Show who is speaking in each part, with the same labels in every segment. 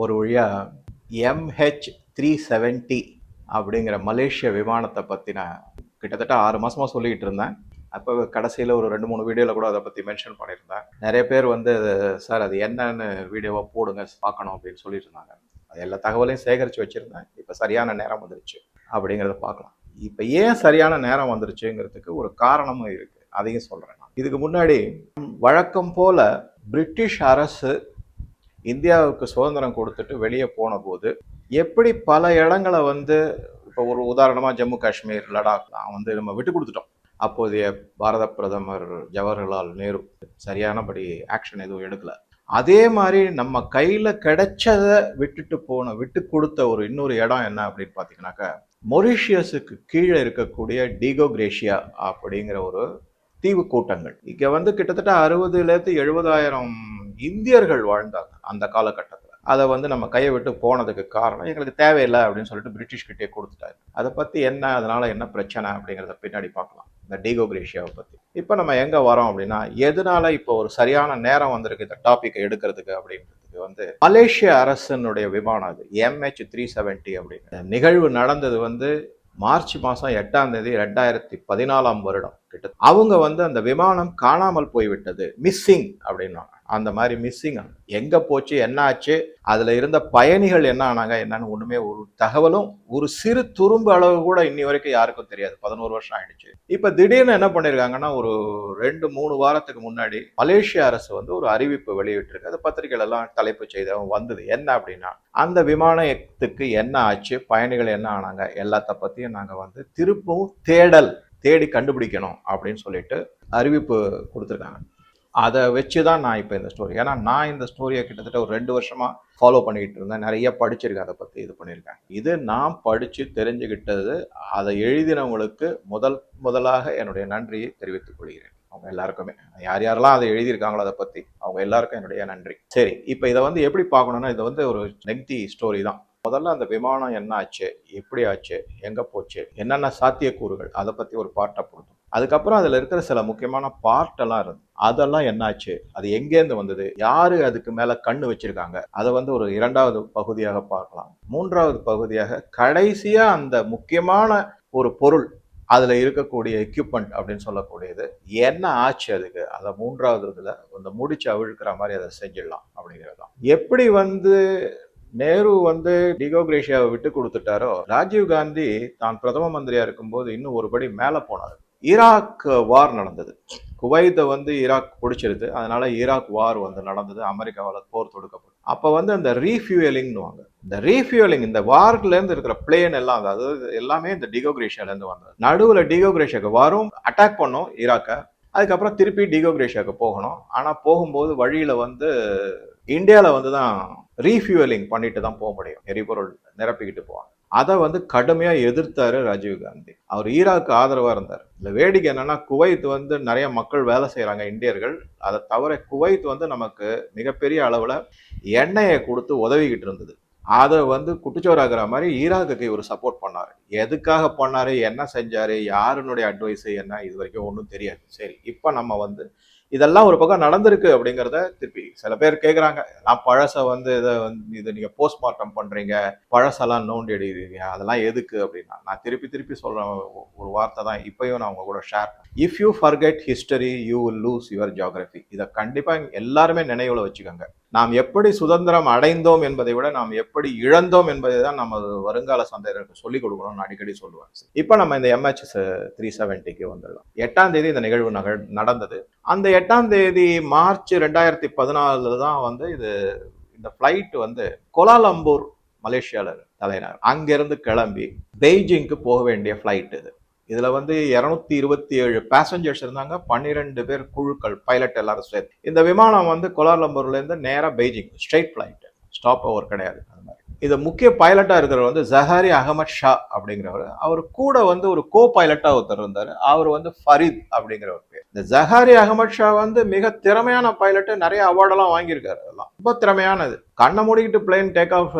Speaker 1: ஒரு வழியாக MH three seventy அப்படிங்கிற மலேசிய விமானத்தை பற்றி நான் கிட்டத்தட்ட ஆறு மாதமாக சொல்லிக்கிட்டு இருந்தேன். அப்போ கடைசியில் ஒரு ரெண்டு மூணு வீடியோவில் கூட அதை பற்றி மென்ஷன் பண்ணியிருந்தேன். நிறைய பேர் வந்து சார் அது என்னன்னு வீடியோவாக போடுங்க பார்க்கணும் அப்படின்னு சொல்லிட்டு இருந்தாங்க. அது எல்லா தகவலையும் சேகரித்து வச்சுருந்தேன். இப்போ சரியான நேரம் வந்துருச்சு அப்படிங்கிறத பார்க்கலாம். இப்போ ஏன் சரியான நேரம் வந்துருச்சுங்கிறதுக்கு ஒரு காரணமும் இருக்குது அதையும் சொல்கிறேன் நான். இதுக்கு முன்னாடி வழக்கம் போல பிரிட்டிஷ் அரசு இந்தியாவுக்கு சுதந்திரம் கொடுத்துட்டு வெளியே போன போது எப்படி பல இடங்களை வந்து இப்போ ஒரு உதாரணமாக ஜம்மு காஷ்மீர் லடாக்லாம் வந்து நம்ம விட்டு கொடுத்துட்டோம். அப்போதைய பாரத பிரதமர் ஜவஹர்லால் நேரு சரியானபடி ஆக்ஷன் எதுவும் எடுக்கல. அதே மாதிரி நம்ம கையில் கிடைச்சதை விட்டுட்டு போன விட்டு கொடுத்த ஒரு இன்னொரு இடம் என்ன அப்படின்னு பார்த்தீங்கன்னாக்கா மொரிஷியஸுக்கு கீழே இருக்கக்கூடிய டீகோகிரேஷியா அப்படிங்கிற ஒரு தீவு கூட்டங்கள். இங்கே வந்து கிட்டத்தட்ட அறுபதுலேருந்து எழுபதாயிரம் இந்தியர்கள் வாழ்ந்தாங்க அந்த காலகட்டத்தில். அதை வந்து நம்ம கையை விட்டு போனதுக்கு காரணம் எங்களுக்கு தேவையில்லை அப்படின்னு சொல்லிட்டு பிரிட்டிஷ் கிட்டே கொடுத்துட்டாரு. அதை பற்றி என்ன அதனால என்ன பிரச்சனை அப்படிங்கிறத பின்னாடி பார்க்கலாம். இந்த டீகோகிரேஷியாவை பற்றி இப்போ நம்ம எங்கே வரோம் அப்படின்னா எதனால இப்போ ஒரு சரியான நேரம் வந்திருக்கு இந்த டாப்பிக்கை எடுக்கிறதுக்கு அப்படின்றதுக்கு வந்து மலேசிய அரசனுடைய விமானம் அது எம்ஹெச் த்ரீ செவன்ட்டி அப்படின்னு. நிகழ்வு நடந்தது வந்து மார்ச் மாதம் எட்டாம் தேதி ரெண்டாயிரத்தி பதினாலாம் வருடம். கிட்ட அவங்க வந்து அந்த விமானம் காணாமல் போய்விட்டது. மிஸ்ஸிங் அப்படின்னாங்க அந்த மாதிரி மிஸ்ஸிங் எங்க போச்சு என்ன ஆச்சு அதுல இருந்த பயணிகள் என்ன ஆனாங்க என்னன்னு ஒண்ணுமே ஒரு தகவலும் ஒரு சிறு துரும்பு அளவு கூட இன்னி வரைக்கும் யாருக்கும் தெரியாது. பதினோரு வருஷம் ஆயிடுச்சு. இப்ப திடீர்னு என்ன பண்ணிருக்காங்கன்னா ஒரு ரெண்டு மூணு வாரத்துக்கு முன்னாடி மலேசிய அரசு வந்து ஒரு அறிவிப்பு வெளியிட்டிருக்கு. அது பத்திரிகைகள் எல்லாம் தலைப்பு செய்தி வந்தது. என்ன அப்படின்னா அந்த விமானத்துக்கு என்ன ஆச்சு பயணிகள் என்ன ஆனாங்க எல்லாத்த பத்தியும் நாங்க வந்து திருப்பவும் தேடல் தேடி கண்டுபிடிக்கணும் அப்படின்னு சொல்லிட்டு அறிவிப்பு கொடுத்துருக்காங்க. அதை வச்சு தான் நான் இப்போ இந்த ஸ்டோரி ஏன்னா நான் இந்த ஸ்டோரியை கிட்டத்தட்ட ஒரு ரெண்டு வருஷமாக ஃபாலோ பண்ணிக்கிட்டு இருந்தேன். நிறைய படிச்சிருக்கேன் அதை பற்றி இது பண்ணியிருக்கேன் இது நான் படித்து தெரிஞ்சுக்கிட்டது அதை எழுதினவங்களுக்கு முதல் முதலாக என்னுடைய நன்றியை தெரிவித்துக் கொள்கிறேன். அவங்க எல்லாருக்குமே. யார் யாரெல்லாம் அதை எழுதியிருக்காங்களோ அதை பற்றி அவங்க எல்லாருக்கும் என்னுடைய நன்றி. சரி இப்போ இதை வந்து எப்படி பார்க்கணுன்னா இது வந்து ஒரு நெக்தி ஸ்டோரி தான். முதல்ல அந்த விமானம் என்ன ஆச்சு எப்படி ஆச்சு எங்கே போச்சு? என்னென்ன சாத்தியக்கூறுகள்? அதை பற்றி ஒரு பாட்டை போட்டோம் அதுக்கப்புறம் அதில் இருக்கிற சில முக்கியமான பார்ட்டெல்லாம் இருந்து அதெல்லாம் என்னாச்சு? அது எங்கேருந்து வந்தது? யாரு அதுக்கு மேலே கண்ணு வச்சிருக்காங்க? அதை வந்து ஒரு இரண்டாவது பகுதியாக பார்க்கலாம். மூன்றாவது பகுதியாக கடைசியாக அந்த முக்கியமான ஒரு பொருள் அதில் இருக்கக்கூடிய எக்யூப்மெண்ட் அப்படின்னு சொல்லக்கூடியது. என்ன ஆச்சு அதுக்கு? அதை மூன்றாவது இதில் இந்த முடிச்சு அவிழ்க்கிற மாதிரி அதை செஞ்சிடலாம் அப்படிங்கிறது தான் எப்படி வந்து நேரு வந்து டிகோகிரேஷியாவை விட்டு கொடுத்துட்டாரோ ராஜீவ் காந்தி தான் பிரதம மந்திரியா இருக்கும்போது இன்னும் ஒரு படி மேலே போனார். ஈராக் வார் நடந்தது. குவைத்தை வந்து ஈராக் பிடிச்சிருது. அதனால ஈராக் வார் வந்து நடந்தது. அமெரிக்காவால் போர் தொடுக்கப்படும் அப்போ வந்து அந்த ரீஃபியூயலிங்னுவாங்க. இந்த ரீஃபியூயலிங் இந்த வார்லேருந்து இருக்கிற பிளேன் எல்லாம் அதாவது எல்லாமே இந்த டிகோகிரேஷியாலேருந்து வந்தது. நடுவில் டிகோகிரேஷியாக்கு வரும் அட்டாக் பண்ணும் ஈராக்கை அதுக்கப்புறம் திருப்பி டிகோகிரேஷியாவுக்கு போகணும். ஆனால் போகும்போது வழியில் வந்து இந்தியாவில் வந்து தான் ரீஃபியூவலிங் பண்ணிட்டு தான் போக முடியும். எரிபொருள் நிரப்பிக்கிட்டு போவாங்க. அதை வந்து கடுமையாக எதிர்த்தாரு ராஜீவ் காந்தி. அவர் ஈராக்கு ஆதரவாக இருந்தார். இந்த வேடிக்கை என்னன்னா குவைத் வந்து நிறைய மக்கள் வேலை செய்கிறாங்க இந்தியர்கள். அதை தவிர குவைத் வந்து நமக்கு மிகப்பெரிய அளவில் எண்ணெயை கொடுத்து உதவிக்கிட்டு இருந்தது. அதை வந்து குட்டிச்சோறாகிற மாதிரி ஈராக்குக்கு இவர் சப்போர்ட் பண்ணார். எதுக்காக பண்ணார் என்ன செஞ்சார் யாருனுடைய அட்வைஸ் என்ன இது வரைக்கும் ஒன்றும் தெரியாது. சரி இப்போ நம்ம வந்து இதெல்லாம் ஒரு பக்கம் நடந்திருக்கு அப்படிங்கிறத திருப்பி சில பேர் கேட்குறாங்க நான் பழசை வந்து இதை வந்து இதை நீங்கள் போஸ்ட்மார்ட்டம் பண்ணுறீங்க பழசெல்லாம் நோண்டி அடிக்கிறீங்க அதெல்லாம் எதுக்கு அப்படின்னா நான் திருப்பி திருப்பி சொல்கிற ஒரு வார்த்தை தான் இப்பயும் நான் உங்க கூட share if you forget history you will lose your geography இதை கண்டிப்பாக எல்லாருமே நினைவில் வச்சுக்கோங்க. நாம் எப்படி சுதந்திரம் அடைந்தோம் என்பதை விட நாம் எப்படி இழந்தோம் என்பதை தான் நம்ம வருங்கால சந்தையர்களுக்கு சொல்லிக் கொடுக்கணும்னு அடிக்கடி சொல்லுவேன். இப்போ நம்ம இந்த எம்ஹெச் த்ரீ செவன்ட்டிக்கு வந்துடலாம். எட்டாம் தேதி இந்த நிகழ்வு நகழ் நடந்தது. அந்த எட்டாம் தேதி மார்ச் ரெண்டாயிரத்தி பதினாலுல தான் வந்து இது இந்த ஃப்ளைட் வந்து கோலாலம்பூர் மலேசியாவில் தலைநகர். அங்கேருந்து கிளம்பி பெய்ஜிங்க்கு போக வேண்டிய ஃப்ளைட் இது. இதில் வந்து இரநூத்தி இருபத்தி ஏழு பேசஞ்சர்ஸ் இருந்தாங்க. பன்னிரெண்டு பேர் குழுக்கள் பைலட் எல்லாரும் சேர்த்து. இந்த விமானம் வந்து கோலாலம்பூர்லேருந்து நேராக Beijing straight flight stop over கிடையாது. அந்த மாதிரி. இது முக்கிய பைலட்டாக இருக்கிறவர் வந்து ஜஹாரி அகமத் ஷா அப்படிங்கிறவர். அவர் கூட வந்து ஒரு கோ பைலட்டாக ஒருத்தர் இருந்தார். அவர் வந்து ஃபரீத் அப்படிங்கிறவர் பேர். இந்த ஜஹாரி அகமத் ஷா வந்து மிக திறமையான பைலட்டு நிறைய அவார்டெல்லாம் வாங்கியிருக்காரு அதெல்லாம். ரொம்ப திறமையானது. கண்ணை மூடிக்கிட்டு பிளேன் டேக் ஆஃப்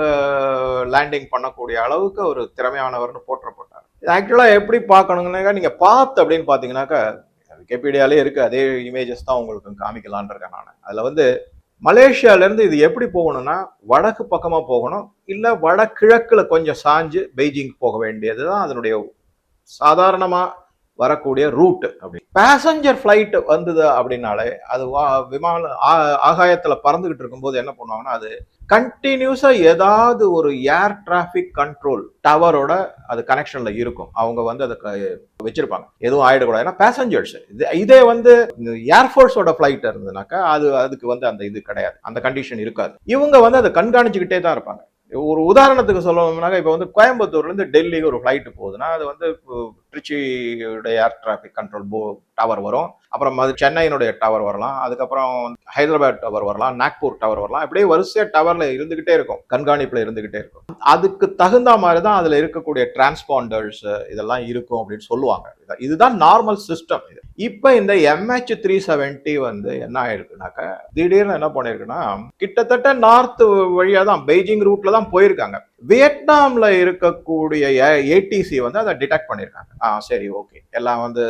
Speaker 1: லேண்டிங் பண்ணக்கூடிய அளவுக்கு ஒரு திறமையானவர்னு போற்றப்பட்டார். இது ஆக்சுவலாக எப்படி பார்க்கணுங்கனாக்கா நீங்கள் பார்த்து அப்படின்னு பார்த்தீங்கன்னாக்கா விக்கிபீடியாலே இருக்குது அதே இமேஜஸ் தான் உங்களுக்கு காமிக்கலான் இருக்கேன் நான். அதில் வந்து மலேசியாவிலேருந்து இது எப்படி போகணும்னா வடக்கு பக்கமாக போகணும் இல்லை வடகிழக்கில் கொஞ்சம் சாஞ்சு பெய்ஜிங் போக வேண்டியது தான் அதனுடைய சாதாரணமாக வரக்கூடிய ரூட் அப்படி. பேசஞ்சர் ஃப்ளைட் வந்தது அப்படின்னாலே அது வா- விமான ஆ- பறந்துகிட்டு இருக்கும்போது என்ன பண்ணுவாங்கன்னா அது கண்டினியூஸாக ஏதாவது ஒரு ஏர் டிராஃபிக் கண்ட்ரோல் டவரோட அது கனெக்ஷனில் இருக்கும். அவங்க வந்து அதை க- வச்சிருப்பாங்க. எதுவும் ஆயிடக்கூடாது. ஏன்னா பேசஞ்சர்ஸ் இதே வந்து ஏர்ஃபோர்ஸோட ஃப்ளைட் இருந்ததுனாக்கா அது அதுக்கு வந்து அந்த இது கிடையாது. அந்த கண்டிஷன் இருக்காது. இவங்க வந்து அதை கண்காணிச்சுக்கிட்டே தான் இருப்பாங்க. ஒரு உதாரணத்துக்கு சொல்லணும்னாக்க இப்போ வந்து கோயம்புத்தூர்லேருந்து டெல்லிக்கு ஒரு ஃப்ளைட்டு போகுதுன்னா அது வந்து இப்போ திருச்சியுடைய ஏர் டிராஃபிக் கண்ட்ரோல் போ டவர் வரும். அப்புறம் அது சென்னையினுடைய டவர் வரலாம். அதுக்கப்புறம் ஹைதராபாத் டவர் வரலாம் நாக்பூர் டவர் வரலாம். இப்படியே வரிசையாக டவரில் இருந்துக்கிட்டே இருக்கும். கண்காணிப்பில் இருந்துக்கிட்டே இருக்கும். அதுக்கு தகுந்த மாதிரி தான் அதில் இருக்கக்கூடிய டிரான்ஸ்பாண்டர்ஸ் இதெல்லாம் இருக்கும் அப்படின்னு சொல்லுவாங்க. இதுதான் நார்மல் சிஸ்டம் இது. இப்போ இந்த எம்ஹெச் த்ரீ செவன்டி வந்து என்ன ஆயிருக்குனாக்க திடீர்னு என்ன பண்ணியிருக்குன்னா கிட்டத்தட்ட நார்த் வழியாக தான் பெய்ஜிங் ரூட்ல தான் போயிருக்காங்க. வியட்நாமில் இருக்கக்கூடிய ஏடிசி வந்து அதை டிடெக்ட் பண்ணியிருக்காங்க ஆ சரி ஓகே எல்லாம் வந்து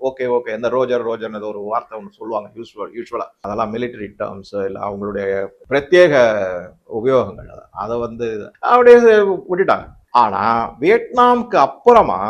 Speaker 1: ஓகே ஓகே இந்த ரோஜர் ரோஜர்னு ஏதோ ஒரு வார்த்தை ஒன்று சொல்லுவாங்க யூஸ்வல் யூஸ்வலாக அதெல்லாம் மிலிட்டரி டேர்ம்ஸ் இல்லை அவங்களுடைய பிரத்யேக உபயோகங்கள் அதை வந்து அப்படியே விட்டுட்டாங்க. ஆனா வியட்நாம்க்கு அப்புறமா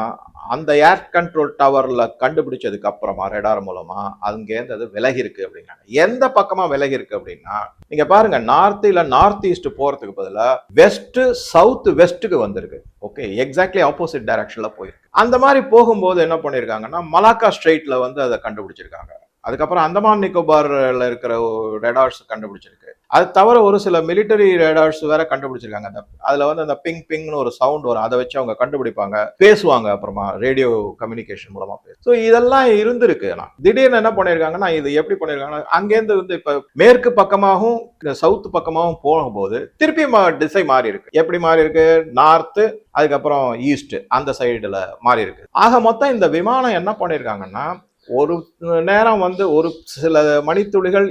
Speaker 1: அந்த ஏர் கண்ட்ரோல் டவர்ல கண்டுபிடிச்சதுக்கு அப்புறமா ரெடார் மூலமா அங்கேருந்து அது விலகி இருக்கு அப்படிங்கிறாங்க எந்த பக்கமா விலகி இருக்கு அப்படின்னா நீங்க பாருங்க நார்த் இல்ல நார்த் ஈஸ்ட் போறதுக்கு பதிலாக வெஸ்ட் சவுத் வெஸ்ட்டுக்கு வந்திருக்கு. ஓகே எக்ஸாக்ட்லி ஆப்போசிட் டைரக்ஷன்ல போயிருக்கு. அந்த மாதிரி போகும்போது என்ன பண்ணிருக்காங்கன்னா மலாக்கா ஸ்ட்ரெயிட்ல வந்து அதை கண்டுபிடிச்சிருக்காங்க. அதுக்கப்புறம் அந்தமான் நிக்கோபார்ல இருக்கிற ரேடார்ஸ் கண்டுபிடிச்சிருக்கு. அது தவிர ஒரு சில மிலிட்டரி ரேடார்ஸ் வேற கண்டுபிடிச்சிருக்காங்க. அந்த அதுல வந்து அந்த பிங் பிங்னு ஒரு சவுண்ட் வரும். அதை வச்சு அவங்க கண்டுபிடிப்பாங்க. பேசுவாங்க அப்புறமா ரேடியோ கம்யூனிகேஷன் மூலமா பேசு. ஸோ இதெல்லாம் இருந்திருக்கு ஆனால் திடீர்னு என்ன பண்ணியிருக்காங்கன்னா இது எப்படி பண்ணியிருக்காங்கன்னா அங்கேருந்து வந்து இப்ப மேற்கு பக்கமாகவும் சவுத் பக்கமாகவும் போகும்போது திருப்பி மா- மாறி இருக்கு எப்படி மாறி இருக்கு நார்த்து அதுக்கப்புறம் ஈஸ்ட் அந்த சைடுல மாறி இருக்கு ஆக மொத்தம் இந்த விமானம் என்ன பண்ணிருக்காங்கன்னா ஒரு நேரம் வந்து ஒரு சில மணித்துளிகள்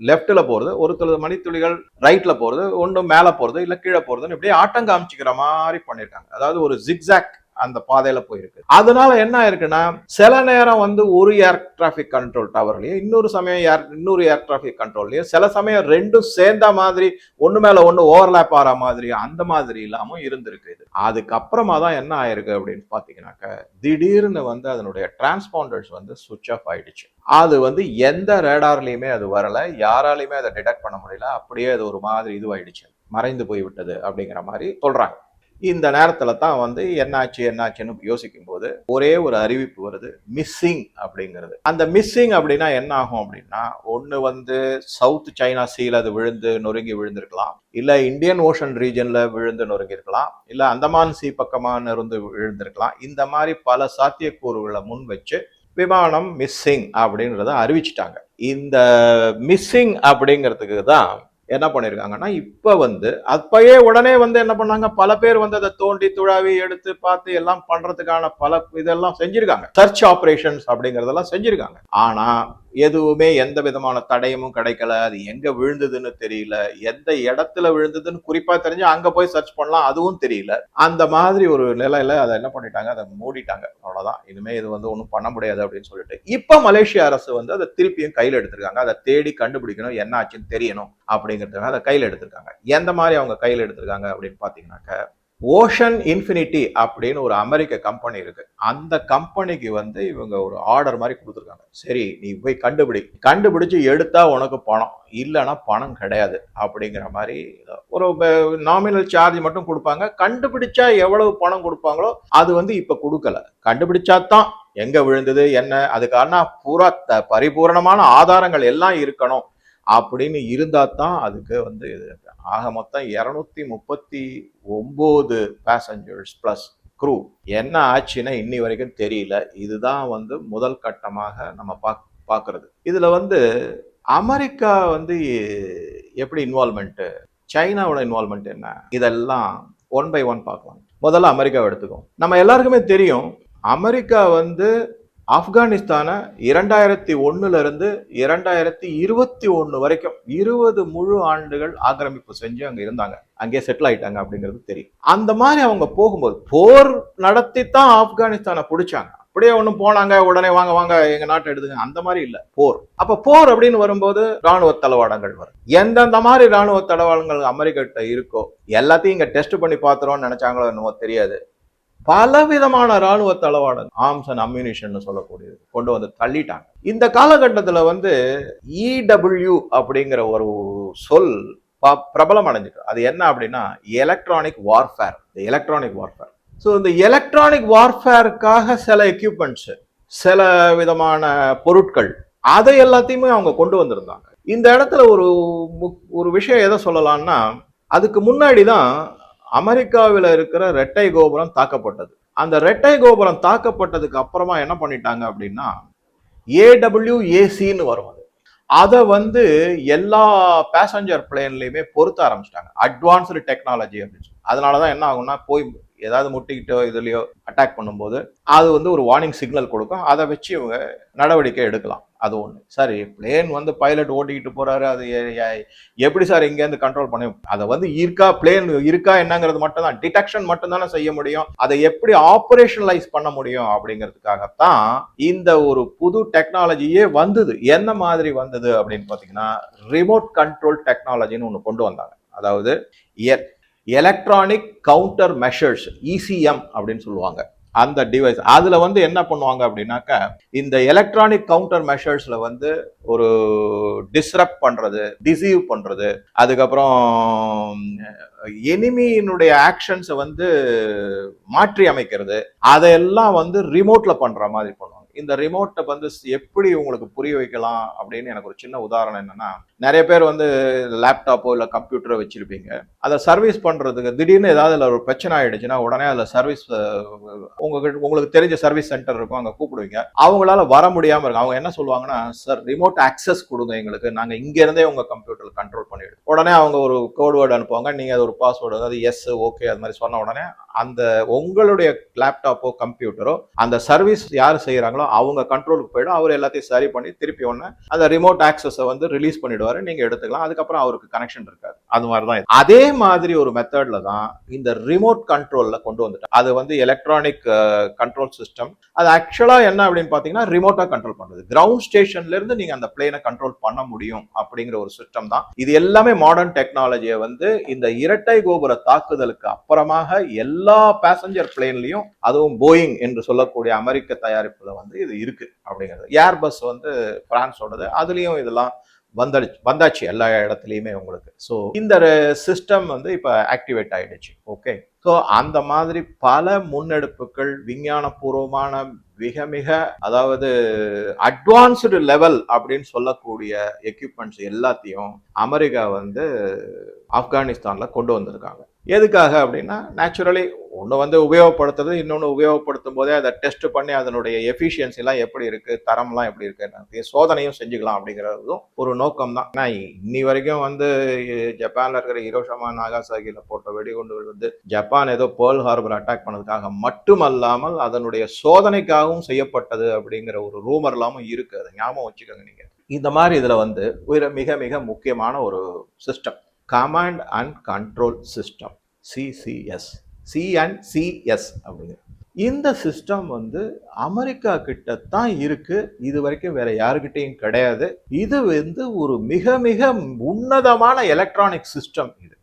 Speaker 1: லெஃப்டில் போகிறது ஒரு சில மணித்துளிகள் ரைட்டில் போகிறது ஒன்று மேலே போகிறது இல்லை கீழே போகிறதுன்னு இப்படியே ஆட்டம் காமிச்சிக்கிற மாதிரி பண்ணியிருக்காங்க அதாவது ஒரு ஜிக்ஸாக் அந்த பாதையில போயிருக்கு. அதனால என்ன ஆயிருக்குன்னா சில நேரம் வந்து ஒரு ஏர் டிராஃபிக் கண்ட்ரோல் டவர்லயும் இன்னொரு சமயம் ஏர் இன்னொரு ஏர் டிராஃபிக் கண்ட்ரோல்லையும் சில சமயம் ரெண்டும் சேர்ந்த மாதிரி ஒன்று மேல ஒன்று ஓவர்லேப் ஆற மாதிரி அந்த மாதிரி இல்லாம இருந்திருக்கு இது. அதுக்கப்புறமா தான் என்ன ஆயிருக்கு அப்படின்னு பாத்தீங்கன்னாக்க திடீர்னு வந்து அதனுடைய டிரான்ஸ்பாண்டர்ஸ் வந்து சுவிட்ச் ஆஃப் ஆயிடுச்சு. அது வந்து எந்த ரேடார்லயுமே அது வரல. யாராலையுமே அதை டிடெக்ட் பண்ண முடியல. அப்படியே அது ஒரு மாதிரி இதுவாயிடுச்சு. மறைந்து போய் விட்டது அப்படிங்கிற மாதிரி சொல்றாங்க. இந்த நேரத்தில் தான் வந்து என்னாச்சு என்னாச்சுன்னு யோசிக்கும் போது ஒரே ஒரு அறிவிப்பு வருது மிஸ்ஸிங் அப்படிங்கிறது. அந்த மிஸ்ஸிங் அப்படின்னா என்ன ஆகும் அப்படின்னா ஒன்று வந்து சவுத் சைனா சீல அது விழுந்து நொறுங்கி விழுந்திருக்கலாம். இல்லை இந்தியன் ஓஷன் ரீஜனில் விழுந்து நொறுங்கியிருக்கலாம். இல்லை அந்தமான் சி பக்கமாக இருந்து விழுந்திருக்கலாம். இந்த மாதிரி பல சாத்தியக்கூறுகளை முன் வச்சு விமானம் மிஸ்ஸிங் அப்படின்றத அறிவிச்சிட்டாங்க. இந்த மிஸ்ஸிங் அப்படிங்கிறதுக்கு தான் என்ன பண்ணியிருக்காங்கன்னா இப்போ வந்து அப்பயே உடனே வந்து என்ன பண்ணாங்க? பல பேர் வந்து அதை தோண்டி துழாவி எடுத்து பார்த்து எல்லாம் பண்றதுக்கான பல இதெல்லாம் செஞ்சிருக்காங்க. சர்ச் ஆப்ரேஷன்ஸ் அப்படிங்கறதெல்லாம் செஞ்சிருக்காங்க. ஆனா எதுவுமே எந்த விதமான தடயமும் கிடைக்கல. அது எங்க விழுந்ததுன்னு தெரியல. எந்த இடத்துல விழுந்ததுன்னு குறிப்பா தெரிஞ்சு அங்க போய் சர்ச் பண்ணலாம் அதுவும் தெரியல. அந்த மாதிரி ஒரு நிலையில அதை என்ன பண்ணிட்டாங்க? அதை மூடிட்டாங்க. அவ்வளவுதான். இனிமே இது வந்து ஒன்றும் பண்ண முடியாது அப்படின்னு சொல்லிட்டு. இப்ப மலேசிய அரசு வந்து அதை திருப்பியும் கையில் எடுத்திருக்காங்க. அதை தேடி கண்டுபிடிக்கணும் என்ன ஆச்சுன்னு தெரியணும் அப்படிங்கிறதுக்காக அதை கையில் எடுத்திருக்காங்க. எந்த மாதிரி அவங்க கையில் எடுத்திருக்காங்க அப்படின்னு பாத்தீங்கன்னாக்க ஓஷன் இன்ஃபினிட்டி அப்படின்னு ஒரு அமெரிக்க கம்பெனி இருக்கு. அந்த கம்பெனிக்கு வந்து இவங்க ஒரு ஆர்டர் மாதிரி கொடுத்துருக்காங்க. சரி நீ போய் கண்டுபிடி. கண்டுபிடிச்சு எடுத்தா உனக்கு பணம். இல்லைன்னா பணம் கிடையாது அப்படிங்கிற மாதிரி ஒரு நாமினல் சார்ஜ் மட்டும் கொடுப்பாங்க. கண்டுபிடிச்சா எவ்வளவு பணம் கொடுப்பாங்களோ அது வந்து இப்ப கொடுக்கல. கண்டுபிடிச்சா தான் எங்க விழுந்தது என்ன? அதுக்கான பூரா த- பரிபூரணமான ஆதாரங்கள் எல்லாம் இருக்கணும். அப்படின்னு இருந்தா தான் அதுக்கு வந்து இது ஆக மொத்தம் இரநூத்தி முப்பத்தி ஒம்பது பேசஞ்சர்ஸ் ப்ளஸ் க்ரூ என்ன ஆச்சுன்னா இன்னி வரைக்கும் தெரியல. இதுதான் வந்து முதல் கட்டமாக நம்ம பாக் பார்க்கறது இதில் வந்து அமெரிக்கா வந்து எப்படி இன்வால்மெண்ட்டு சைனாவோட இன்வால்மெண்ட் என்ன? இதெல்லாம் ஒன் பை ஒன் பார்க்கலாம். முதல்ல அமெரிக்காவை எடுத்துக்கோம் நம்ம எல்லாருக்குமே தெரியும் அமெரிக்கா வந்து ஆப்கானிஸ்தானை இரண்டாயிரத்தி ஒண்ணுல இரண்டாயிரத்தி இருபத்தி ஒன்று வரைக்கும் இருபது முழு ஆண்டுகள் ஆக்கிரமிப்பு செஞ்சு அங்கே இருந்தாங்க. அங்கே செட்டில் ஆயிட்டாங்க அப்படிங்கிறது தெரியும். அந்த மாதிரி அவங்க போகும்போது போர் நடத்தி தான் ஆப்கானிஸ்தானை பிடிச்சாங்க. அப்படியே ஒன்றும் போனாங்க உடனே வாங்க வாங்க எங்கள் நாட்டை எடுத்துங்க அந்த மாதிரி இல்லை. போர். அப்போ போர் அப்படின்னு வரும்போது ராணுவ தளவாடங்கள் வரும். எந்தெந்த மாதிரி ராணுவ தளவாடங்கள் அமெரிக்கிட்ட இருக்கோ எல்லாத்தையும் இங்கே டெஸ்ட் பண்ணி பார்த்துறோம்னு நினைச்சாங்களோ என்னவோ தெரியாது. பலவிதமான ராணுவ தளவாடங்கள் ஆர்ம்ஸ் அண்ட் அம்யூனிஷன் சொல்லக்கூடியது கொண்டு வந்து தள்ளிட்டாங்க. இந்த காலகட்டத்தில் வந்து இடபிள்யூ அப்படிங்கிற ஒரு சொல் ப- பிரபலம் அடைஞ்சிட்டு அது என்ன அப்படின்னா electronic warfare electronic warfare so இந்த எலக்ட்ரானிக் வார்ஃபேருக்காக சில எக்யூப்மெண்ட்ஸ் சில விதமான பொருட்கள் அதை எல்லாத்தையுமே அவங்க கொண்டு வந்திருந்தாங்க. இந்த இடத்துல ஒரு முக்- ஒரு விஷயம் எதை சொல்லலாம்னா அதுக்கு முன்னாடி தான் அமெரிக்காவில் இருக்கிற ரெட்டை கோபுரம் தாக்கப்பட்டது. அந்த ரெட்டை கோபுரம் தாக்கப்பட்டதுக்கு அப்புறமா என்ன பண்ணிட்டாங்க அப்படின்னா ஏடபிள்யூஏசின்னு வரும் அது. அதை வந்து எல்லா பேசஞ்சர் பிளேன்லையுமே பொருத்த ஆரம்பிச்சிட்டாங்க. அட்வான்ஸ்டு டெக்னாலஜி அப்படின்னு சொல்லி. அதனால தான் என்ன ஆகும்னா போய் ஏதாவது முட்டிக்கிட்டோ இதுலையோ அட்டாக் பண்ணும்போது அது வந்து ஒரு வார்னிங் சிக்னல் கொடுக்கும். அதை வச்சு இவங்க நடவடிக்கை எடுக்கலாம். அது ஒன்று சரி பிளேன் வந்து பைலட் ஓட்டிக்கிட்டு போறாரு அது எப்படி சார் இங்கேருந்து கண்ட்ரோல் பண்ண அதை வந்து இருக்கா பிளேன் இருக்கா என்னங்கிறது மட்டும் தான் டிடெக்ஷன் மட்டும் தானே செய்ய முடியும். அதை எப்படி ஆப்ரேஷனலைஸ் பண்ண முடியும் அப்படிங்கிறதுக்காகத்தான் இந்த ஒரு புது டெக்னாலஜியே வந்தது. என்ன மாதிரி வந்தது அப்படின்னு பார்த்தீங்கன்னா ரிமோட் கண்ட்ரோல் டெக்னாலஜின்னு ஒன்று கொண்டு வந்தாங்க. அதாவது எலக்ட்ரானிக் கவுண்டர் மெஷர்ஸ் இசிஎம் அப்படின்னு சொல்லுவாங்க. அந்த டிவைஸ் அதில் வந்து என்ன பண்ணுவாங்க அப்படின்னாக்கா இந்த எலக்ட்ரானிக் கவுண்டர் மெஷர்ஸில் வந்து ஒரு டிஸ்ரப்ட் பண்ணுறது டிசீவ் பண்ணுறது அதுக்கப்புறம் எனிமியினுடைய ஆக்ஷன்ஸை வந்து மாற்றி அமைக்கிறது அதையெல்லாம் வந்து ரிமோட்டில் பண்ணுற மாதிரி பண்ணுவாங்க. இந்த ரிமோட்டை வந்து எப்படி உங்களுக்கு புரிய வைக்கலாம் அப்படின்னு எனக்கு ஒரு சின்ன உதாரணம் என்னன்னா நிறைய பேர் வந்து லேப்டாப்போ இல்லை கம்ப்யூட்டரோ வச்சிருப்பீங்க. அதை சர்வீஸ் பண்ணுறதுக்கு திடீர்னு ஏதாவது அதில் ஒரு பிரச்சனை ஆயிடுச்சுன்னா உடனே அதில் சர்வீஸ் உங்களுக்கு உங்களுக்கு தெரிஞ்ச சர்வீஸ் சென்டர் இருக்கும் அங்கே கூப்பிடுவீங்க. அவங்களால வர முடியாமல் இருக்கும் அவங்க என்ன சொல்லுவாங்கன்னா சார் ரிமோட் ஆக்சஸ் கொடுங்க எங்களுக்கு. நாங்கள் இங்கேருந்தே உங்கள் கம்ப்யூட்டர் கண்ட்ரோல் பண்ணிவிடுவோம் உடனே அவங்க ஒரு கோட் வேர்டு அனுப்புவாங்க. நீங்கள் அது ஒரு பாஸ்வேர்டு அதாவது எஸ் ஓகே அது மாதிரி சொன்ன உடனே அந்த உங்களுடைய லேப்டாப்போ கம்ப்யூட்டரோ அந்த சர்வீஸ் யார் செய்கிறாங்களோ அவங்க கண்ட்ரோலுக்கு போயிடும். அவர் எல்லாத்தையும் சரி பண்ணி திருப்பி ஒன்று அந்த ரிமோட் ஆக்சஸை வந்து ரிலீஸ் பண்ணிடுவாரு நீங்க எடுத்துக்கலாம். அதுக்கப்புறம் அவருக்கு கனெக்ஷன் இருக்காது. அது மாதிரி தான் அதே மாதிரி ஒரு மெத்தட்ல தான் இந்த ரிமோட் கண்ட்ரோல்ல கொண்டு வந்துட்டாங்க. அது வந்து எலக்ட்ரானிக் கண்ட்ரோல் சிஸ்டம் அது ஆக்சுவலா என்ன அப்படின்னு பாத்தீங்கன்னா ரிமோட்டா கண்ட்ரோல் பண்றது. கிரவுண்ட் ஸ்டேஷன்ல இருந்து நீங்க அந்த பிளேனை கண்ட்ரோல் பண்ண முடியும் அப்படிங்கிற ஒரு சிஸ்டம் தான். இது எல்லாமே மாடர்ன் டெக்னாலஜியை வந்து இந்த இரட்டை கோபுர தாக்குதலுக்கு அப்புறமாக எல்லா பேசஞ்சர் பிளேன்லயும் அதுவும் போயிங் என்று சொல்லக்கூடிய அமெரிக்க தயாரிப்புல வந்து இது இருக்கு அப்படிங்கிறது. ஏர் பஸ் வந்து பிரான்ஸோடது. அதுலயும் இதெல்லாம் வந்துடுச்சு வந்தாச்சு எல்லா இடத்துலையுமே உங்களுக்கு. ஸோ இந்த சிஸ்டம் வந்து இப்போ ஆக்டிவேட் ஆகிடுச்சு ஓகே ஸோ அந்த மாதிரி பல முன்னெடுப்புகள் விஞ்ஞானபூர்வமான மிக மிக அதாவது அட்வான்ஸ்டு லெவல் அப்படின்னு சொல்லக்கூடிய எக்யூப்மெண்ட்ஸ் எல்லாத்தையும் அமெரிக்கா வந்து ஆப்கானிஸ்தானில் கொண்டு வந்திருக்காங்க. எதுக்காக அப்படின்னா நேச்சுரலி ஒன்று வந்து உபயோகப்படுத்துறது இன்னொன்று உபயோகப்படுத்தும் போதே அதை டெஸ்ட் பண்ணி அதனுடைய எஃபிஷியன்சிலாம் எப்படி இருக்குது தரம்லாம் எப்படி இருக்குது சோதனையும் செஞ்சுக்கலாம் அப்படிங்கிறதும் ஒரு நோக்கம் தான் ஏன்னா இன்னி வரைக்கும் வந்து ஜப்பானில் இருக்கிற ஹிரோஷமா நாகாசாகியில் போட்ட வெடிகுண்டுகள் வந்து ஜப்பான் ஏதோ பேர்ல் ஹார்பர் அட்டாக் பண்ணதுக்காக மட்டுமல்லாமல் அதனுடைய சோதனைக்காகவும் செய்யப்பட்டது அப்படிங்கிற ஒரு ரூமர்லாமும் எல்லாமும் அதை ஞாபகம் வச்சுக்கோங்க நீங்கள் இந்த மாதிரி இதில் வந்து மிக மிக முக்கியமான ஒரு system command and control system CCS C and CS அப்படிங்கிற. இந்த சிஸ்டம் வந்து அமெரிக்கா கிட்ட தான் இருக்கு. இது வரைக்கும் வேற யாருக்கிட்டையும் கிடையாது. இது வந்து ஒரு மிக மிக உன்னதமான எலக்ட்ரானிக் சிஸ்டம் இது.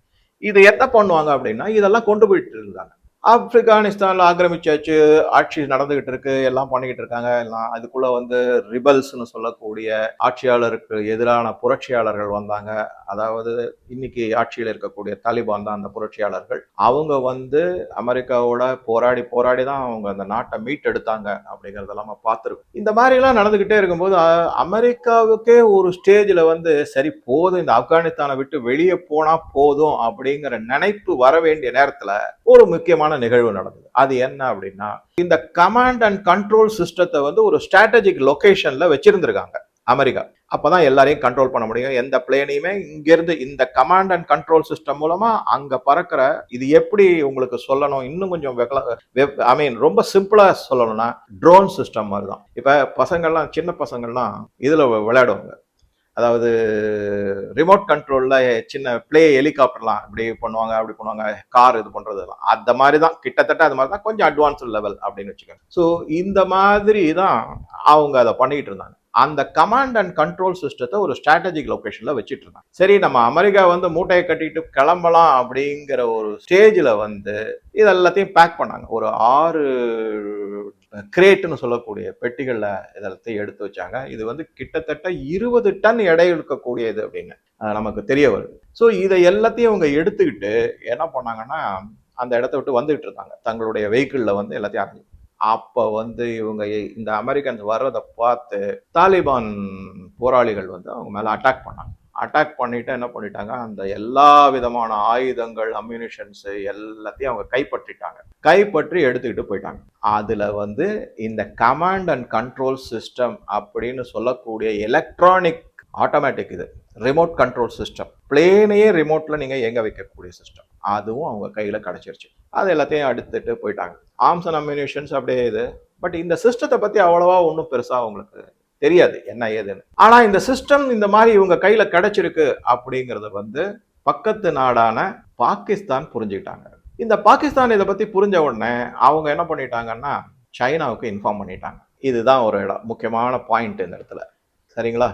Speaker 1: இது என்ன பண்ணுவாங்க அப்படின்னா இதெல்லாம் கொண்டு போயிட்டு இருந்தாங்க. ஆப்கானிஸ்தானில் ஆக்கிரமிச்சாச்சு ஆட்சி நடந்துகிட்டு இருக்கு எல்லாம் பண்ணிக்கிட்டு இருக்காங்க எல்லாம் அதுக்குள்ள வந்து ரிபல்ஸ்னு சொல்லக்கூடிய ஆட்சியாளருக்கு எதிரான புரட்சியாளர்கள் வந்தாங்க. அதாவது இன்னைக்கு ஆட்சியில் இருக்கக்கூடிய தாலிபான் தான் அந்த புரட்சியாளர்கள். அவங்க வந்து அமெரிக்காவோட போராடி போராடி தான் அவங்க அந்த நாட்டை மீட்டெடுத்தாங்க அப்படிங்கறதெல்லாம் நம்ம பார்த்துருக்கோம். இந்த மாதிரிலாம் நடந்துகிட்டே இருக்கும்போது அமெரிக்காவுக்கே ஒரு ஸ்டேஜில் வந்து சரி போதும் இந்த ஆப்கானிஸ்தானை விட்டு வெளியே போனா போதும் அப்படிங்கிற நினைப்பு வர வேண்டிய நேரத்தில் ஒரு முக்கியமான நிகழ்வு நடந்தது. அது என்ன அப்படின்னா இந்த கமாண்ட் அண்ட் கண்ட்ரோல் சிஸ்டத்தை வந்து ஒரு ஸ்ட்ராட்டஜிக் லொகேஷன்ல வச்சிருந்திருக்காங்க அமெரிக்கா. அப்பதான் எல்லாரையும் கண்ட்ரோல் பண்ண முடியும். எந்த பிளேனையுமே இங்கிருந்து இந்த கமாண்ட் அண்ட் கண்ட்ரோல் சிஸ்டம் மூலமா அங்க பறக்கிற இது எப்படி உங்களுக்கு சொல்லணும்? இன்னும் கொஞ்சம் ஐ மீன் ரொம்ப சிம்பிளா சொல்லணும்னா ட்ரோன் சிஸ்டம் மாதிரி தான் இப்ப பசங்கள்லாம் சின்ன பசங்கள்லாம் இதுல விளையாடுவாங்க. அதாவது ரிமோட் கண்ட்ரோல்ல சின்ன பிளே ஹெலிகாப்டர்லாம் இப்படி பண்ணுவாங்க அப்படி பண்ணுவாங்க கார் இது பண்றதெல்லாம். அந்த மாதிரி தான் கிட்டத்தட்ட அது மாதிரி தான் கொஞ்சம் அட்வான்ஸ் லெவல் அப்படின்னு வச்சுக்கோங்க. ஸோ இந்த மாதிரி தான் அவங்க அதை பண்ணிட்டு இருந்தாங்க. அந்த கமாண்ட் அண்ட் கண்ட்ரோல் சிஸ்டத்தை ஒரு ஸ்ட்ராட்டஜிக் லொக்கேஷனில் வச்சுட்டு இருந்தாங்க. சரி நம்ம அமெரிக்கா வந்து மூட்டையை கட்டிட்டு கிளம்பலாம் அப்படிங்கிற ஒரு ஸ்டேஜில் வந்து இது எல்லாத்தையும் பேக் பண்ணாங்க. ஒரு ஆறு கிரேட்னு சொல்லக்கூடிய பெட்டிகளில் இதெல்லாத்தையும் எடுத்து வச்சாங்க. இது வந்து கிட்டத்தட்ட இருபது டன் எடை இருக்கக்கூடியது அப்படின்னு நமக்கு தெரிய வருது. ஸோ இதை எல்லாத்தையும் அவங்க எடுத்துக்கிட்டு என்ன பண்ணாங்கன்னா அந்த இடத்த விட்டு வந்துகிட்டு இருந்தாங்க. தங்களுடைய வெஹிக்கிளில் வந்து எல்லாத்தையும் அரைஞ்சு அப்போ வந்து இவங்க இந்த அமெரிக்கன்ஸ் வர்றதை பார்த்து தாலிபான் போராளிகள் வந்து அவங்க மேலே அட்டாக் பண்ணாங்க. அட்டாக் பண்ணிட்டு என்ன பண்ணிட்டாங்க? அந்த எல்லா விதமான ஆயுதங்கள் அம்யூனிஷன்ஸ் எல்லாத்தையும் அவங்க கைப்பற்றிட்டாங்க. கைப்பற்றி எடுத்துக்கிட்டு போயிட்டாங்க. அதுல வந்து இந்த கமாண்ட் அண்ட் கண்ட்ரோல் சிஸ்டம் அப்படின்னு சொல்லக்கூடிய எலக்ட்ரானிக் ஆட்டோமேட்டிக் இது. ரிமோட் கண்ட்ரோல் சிஸ்டம் பிளேனையே ரிமோட்ல நீங்க இயங்க வைக்கக்கூடிய சிஸ்டம் அதுவும் அவங்க கையில கிடைச்சிருச்சு. அது எல்லாத்தையும் எடுத்துட்டு போயிட்டாங்க. ஆர்ம்ஸ் அண்ட் அம்யூனிஷன்ஸ் அப்படியே இது. பட் இந்த சிஸ்டத்தை பத்தி அவ்வளவா ஒன்றும் பெருசா அவங்களுக்கு தெரியாது என்ன ஏதுன்னு. ஆனால் இந்த சிஸ்டம் இந்த மாதிரி இவங்க கையில் கிடைச்சிருக்கு அப்படிங்கிறத வந்து பக்கத்து நாடான பாகிஸ்தான் புரிஞ்சுக்கிட்டாங்க. இந்த பாகிஸ்தான் இதை பற்றி புரிஞ்ச உடனே அவங்க என்ன பண்ணிட்டாங்கன்னா சைனாவுக்கு இன்ஃபார்ம் பண்ணிட்டாங்க. இதுதான் ஒரு இடம் முக்கியமான பாயிண்ட் இந்த இடத்துல. சரிங்களா?